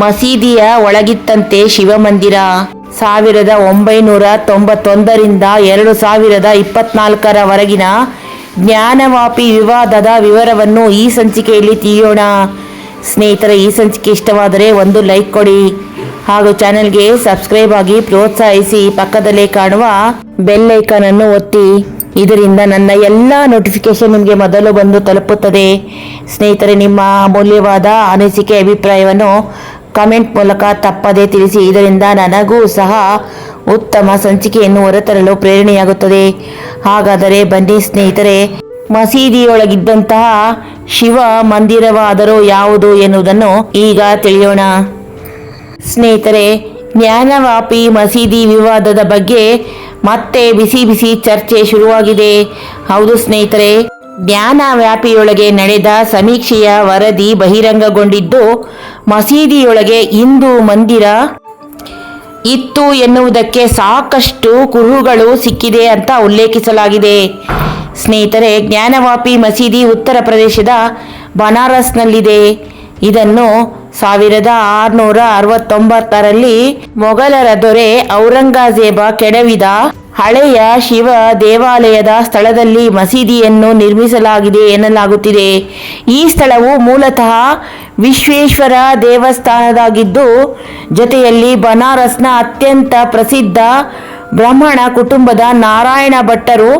ಮಸೀದಿಯ ಒಳಗಿತ್ತಂತೆ ಶಿವಮಂದಿರ. ಸಾವಿರದ ಒಂಬೈನೂರ ತೊಂಬತ್ತೊಂದರಿಂದ ಎರಡು ಸಾವಿರದ ಇಪ್ಪತ್ನಾಲ್ಕರವರೆಗಿನ ಜ್ಞಾನವಾಪಿ ವಿವಾದದ ವಿವರವನ್ನು ಈ ಸಂಚಿಕೆಯಲ್ಲಿ ತಿಳಿಯೋಣ. ಸ್ನೇಹಿತರೆ, ಈ ಸಂಚಿಕೆ ಇಷ್ಟವಾದರೆ ಒಂದು ಲೈಕ್ ಕೊಡಿ. ಹಾಗೂ ಚಾನೆಲ್ಗೆ ಸಬ್ಸ್ಕ್ರೈಬ್ ಆಗಿ ಪ್ರೋತ್ಸಾಹಿಸಿ. ಪಕ್ಕದಲ್ಲೇ ಕಾಣುವ ಬೆಲ್ ಐಕಾನ್ ಅನ್ನು ಒತ್ತಿ. ಇದರಿಂದ ನನ್ನ ಎಲ್ಲ ನೋಟಿಫಿಕೇಶನ್ ನಿಮಗೆ ಮೊದಲು ಬಂದು ತಲುಪುತ್ತದೆ. ಸ್ನೇಹಿತರೆ, ನಿಮ್ಮ ಅಮೂಲ್ಯವಾದ ಅನಿಸಿಕೆ, ಅಭಿಪ್ರಾಯವನ್ನು ಕಮೆಂಟ್ ಮೂಲಕ ತಪ್ಪದೇ ತಿಳಿಸಿ, ಇದರಿಂದ ನನಗೂ ಸಹ ಉತ್ತಮ ಸಂಚಿಕೆಯನ್ನು ಹೊರತರಲು ಪ್ರೇರಣೆಯಾಗುತ್ತದೆ. ಹಾಗಾದರೆ ಬನ್ನಿ ಸ್ನೇಹಿತರೆ, ಮಸೀದಿಯೊಳಗಿದ್ದಂತಹ ಶಿವ ಮಂದಿರವಾದರೂ ಯಾವುದು ಎನ್ನುವುದನ್ನು ಈಗ ತಿಳಿಯೋಣ. ಸ್ನೇಹಿತರೆ, ಜ್ಞಾನವಾಪಿ ಮಸೀದಿ ವಿವಾದದ ಬಗ್ಗೆ ಮತ್ತೆ ಬಿಸಿ ಬಿಸಿ ಚರ್ಚೆ ಶುರುವಾಗಿದೆ. ಹೌದು ಸ್ನೇಹಿತರೆ. ಜ್ಞಾನವ್ಯಾಪಿಯೊಳಗೆ ನಡೆದ ಸಮೀಕ್ಷೆಯ ವರದಿ ಬಹಿರಂಗಗೊಂಡಿದ್ದು, ಮಸೀದಿಯೊಳಗೆ ಹಿಂದೂ ಮಂದಿರ ಇತ್ತು ಎನ್ನುವುದಕ್ಕೆ ಸಾಕಷ್ಟು ಕುರುಹುಗಳು ಸಿಕ್ಕಿದೆ ಅಂತ ಉಲ್ಲೇಖಿಸಲಾಗಿದೆ. ಸ್ನೇಹಿತರೆ, ಜ್ಞಾನವಾಪಿ ಮಸೀದಿ ಉತ್ತರ ಪ್ರದೇಶದ ಬನಾರಸ್ನಲ್ಲಿದೆ. ಇದನ್ನು ಸಾವಿರದ ಆರುನೂರ ಅರವತ್ತೊಂಬತ್ತರಲ್ಲಿ ಮೊಘಲರ ದೊರೆ ಔರಂಗಜೇಬ ಕೆಡವಿದ ಹಳೆಯ ಶಿವ ದೇವಾಲಯದ ಸ್ಥಳದಲ್ಲಿ ಮಸೀದಿಯನ್ನು ನಿರ್ಮಿಸಲಾಗಿದೆ ಎನ್ನಲಾಗುತ್ತಿದೆ. ಈ ಸ್ಥಳವು ಮೂಲತಃ ವಿಶ್ವೇಶ್ವರ ದೇವಸ್ಥಾನದಾಗಿದ್ದು ಜೊತೆಯಲ್ಲಿ ಬನಾರಸ್ನ ಅತ್ಯಂತ ಪ್ರಸಿದ್ಧ ಬ್ರಾಹ್ಮಣ ಕುಟುಂಬದ ನಾರಾಯಣ ಭಟ್ಟರು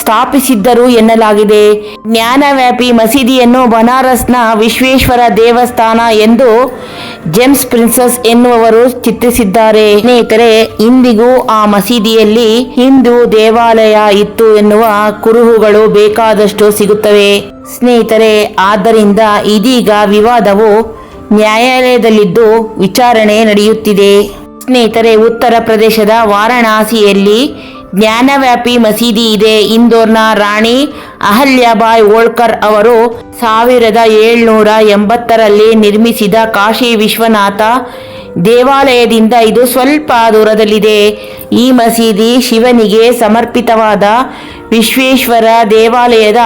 ಸ್ಥಾಪಿಸಿದ್ದರು ಎನ್ನಲಾಗಿದೆ. ಜ್ಞಾನವ್ಯಾಪಿ ಮಸೀದಿಯನ್ನು ಬನಾರಸ್ನ ವಿಶ್ವೇಶ್ವರ ದೇವಸ್ಥಾನ ಎಂದು ಜೇಮ್ಸ್ ಪ್ರಿನ್ಸಸ್ ಎನ್ನುವವರು ಚಿತ್ರಿಸಿದ್ದಾರೆ. ಸ್ನೇಹಿತರೆ, ಇಂದಿಗೂ ಆ ಮಸೀದಿಯಲ್ಲಿ ಹಿಂದೂ ದೇವಾಲಯ ಇತ್ತು ಎನ್ನುವ ಕುರುಹುಗಳು ಬೇಕಾದಷ್ಟು ಸಿಗುತ್ತವೆ. ಸ್ನೇಹಿತರೆ, ಆದ್ದರಿಂದ ಇದೀಗ ವಿವಾದವು ನ್ಯಾಯಾಲಯದಲ್ಲಿದ್ದು ವಿಚಾರಣೆ ನಡೆಯುತ್ತಿದೆ. ಸ್ನೇಹಿತರೆ, ಉತ್ತರ ಪ್ರದೇಶದ ವಾರಣಾಸಿಯಲ್ಲಿ ಜ್ಞಾನವ್ಯಾಪಿ ಮಸೀದಿ ಇದೆ. ಇಂದೋರ್ನ ರಾಣಿ ಅಹಲ್ಯಾಬಾಯ್ ಓಳ್ಕರ್ ಅವರು ಸಾವಿರದ ಏಳ್ನೂರ ಎಂಬತ್ತರಲ್ಲಿ ನಿರ್ಮಿಸಿದ ಕಾಶಿ ವಿಶ್ವನಾಥ ದೇವಾಲಯದಿಂದ ಇದು ಸ್ವಲ್ಪ ದೂರದಲ್ಲಿದೆ. ಈ ಮಸೀದಿ ಶಿವನಿಗೆ ಸಮರ್ಪಿತವಾದ ವಿಶ್ವೇಶ್ವರ ದೇವಾಲಯದ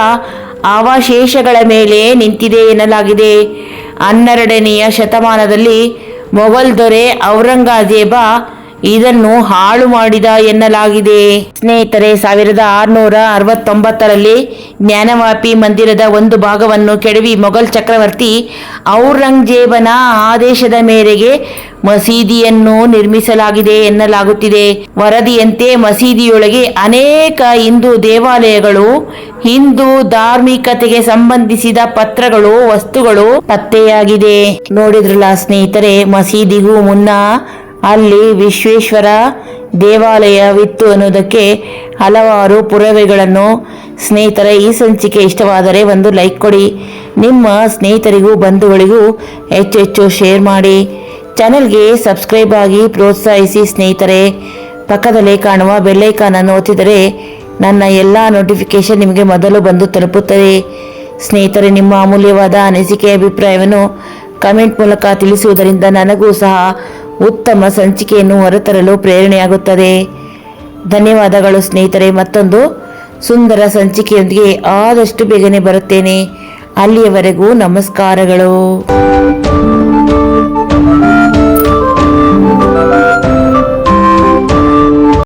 ಅವಶೇಷಗಳ ಮೇಲೆ ನಿಂತಿದೆ ಎನ್ನಲಾಗಿದೆ. ಹನ್ನೆರಡನೆಯ ಶತಮಾನದಲ್ಲಿ ಮೊಘಲ್ ದೊರೆ ಔರಂಗಜೇಬ ಇದನ್ನು ಹಾಳು ಮಾಡಿದ ಎನ್ನಲಾಗಿದೆ. ಸ್ನೇಹಿತರೆ, ಸಾವಿರದ ಆರುನೂರ ಅರವತ್ತೊಂಬತ್ತರಲ್ಲಿ ಜ್ಞಾನವಾಪಿ ಮಂದಿರದ ಒಂದು ಭಾಗವನ್ನು ಕೆಡವಿ ಮೊಘಲ್ ಚಕ್ರವರ್ತಿ ಔರಂಗಜೇಬನ ಆದೇಶದ ಮೇರೆಗೆ ಮಸೀದಿಯನ್ನು ನಿರ್ಮಿಸಲಾಗಿದೆ ಎನ್ನಲಾಗುತ್ತಿದೆ. ವರದಿಯಂತೆ ಮಸೀದಿಯೊಳಗೆ ಅನೇಕ ಹಿಂದೂ ದೇವಾಲಯಗಳು, ಹಿಂದೂ ಧಾರ್ಮಿಕತೆಗೆ ಸಂಬಂಧಿಸಿದ ಪತ್ರಗಳು, ವಸ್ತುಗಳು ಪತ್ತೆಯಾಗಿದೆ. ನೋಡಿದ್ರಲ್ಲ ಸ್ನೇಹಿತರೆ, ಮಸೀದಿಗೂ ಮುನ್ನ ಅಲ್ಲಿ ವಿಶ್ವೇಶ್ವರ ದೇವಾಲಯವಿತ್ತು ಅನ್ನೋದಕ್ಕೆ ಹಲವಾರು ಪುರಾವೆಗಳನ್ನು ಸ್ನೇಹಿತರೆ, ಈ ಸಂಚಿಕೆ ಇಷ್ಟವಾದರೆ ಒಂದು ಲೈಕ್ ಕೊಡಿ. ನಿಮ್ಮ ಸ್ನೇಹಿತರಿಗೂ, ಬಂಧುಗಳಿಗೂ ಹೆಚ್ಚು ಹೆಚ್ಚು ಶೇರ್ ಮಾಡಿ. ಚಾನೆಲ್ಗೆ ಸಬ್ಸ್ಕ್ರೈಬ್ ಆಗಿ ಪ್ರೋತ್ಸಾಹಿಸಿ ಸ್ನೇಹಿತರೆ. ಪಕ್ಕದಲ್ಲೇ ಕಾಣುವ ಬೆಲ್ಲೈಕಾನನ್ನು ಒತ್ತಿದರೆ ನನ್ನ ಎಲ್ಲ ನೋಟಿಫಿಕೇಶನ್ ನಿಮಗೆ ಮೊದಲು ಬಂದು ತಲುಪುತ್ತದೆ. ಸ್ನೇಹಿತರೆ, ನಿಮ್ಮ ಅಮೂಲ್ಯವಾದ ಅನಿಸಿಕೆ, ಅಭಿಪ್ರಾಯವನ್ನು ಕಮೆಂಟ್ ಮೂಲಕ ತಿಳಿಸುವುದರಿಂದ ನನಗೂ ಸಹ ಉತ್ತಮ ಸಂಚಿಕೆಯನ್ನು ಹೊರತರಲು ಪ್ರೇರಣೆಯಾಗುತ್ತದೆ. ಧನ್ಯವಾದಗಳು ಸ್ನೇಹಿತರೆ, ಮತ್ತೊಂದು ಸುಂದರ ಸಂಚಿಕೆಯೊಂದಿಗೆ ಆದಷ್ಟು ಬೇಗನೆ ಬರುತ್ತೇನೆ. ಅಲ್ಲಿಯವರೆಗೂ ನಮಸ್ಕಾರಗಳು.